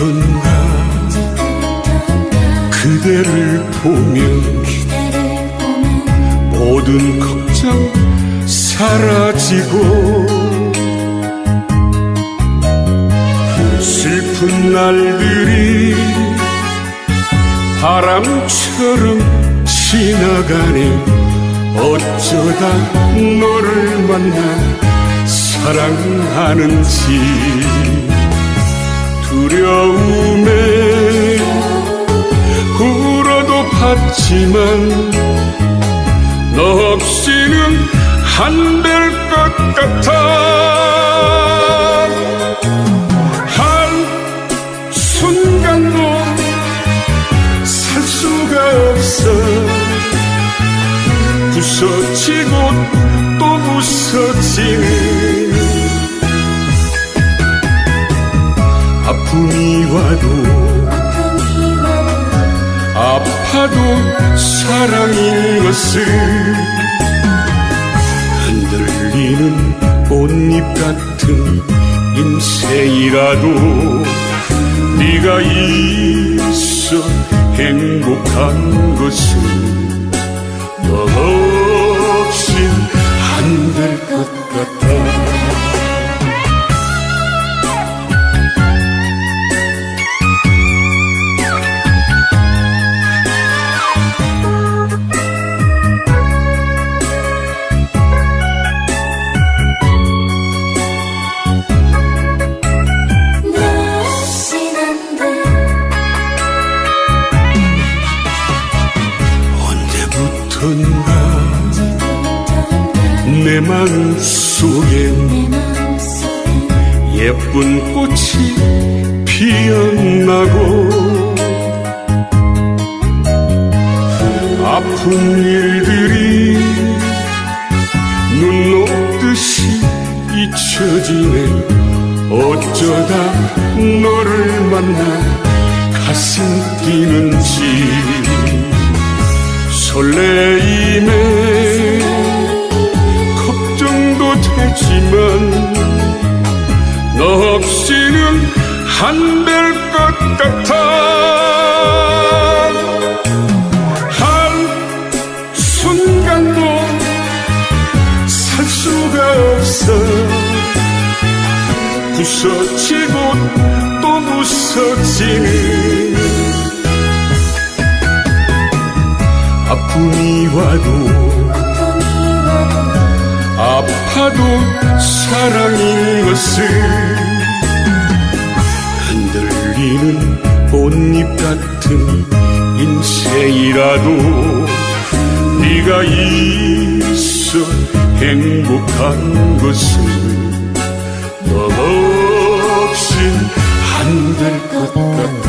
언젠가 그대를 보면 모든 걱정 사라지고 슬픈 날들이 바람처럼 지나가네 어쩌다 너를 만나 사랑하는지. 두려움에 울어도 봤지만 너 없이는 안 될 것 같아. 한 순간도 살 수가 없어. 부서지고 또 부서지는 와도 아파도 사랑인 것을 흔들리는 꽃잎 같은 인생이라도 네가 있어 행복한 것은 너 없인 안될 것 같아 언제부턴가 내 마음 속엔 내 마음속에 예쁜 꽃이 피어나고 아픈 일들이 눈 녹듯이 잊혀지네. 어쩌다 너를 만나 가슴 뛰는지 설레임에 걱정도 되지만 너 없이는 안 될 것 같아. 한 순간도 살 수가 없어. 부서지고 또 부서지는 아픔이 와도 아파도 사랑인 것을 흔들리는 꽃잎 같은 인생이라도 네가 있어 행복한 것을 너 없이 안될 것 같아.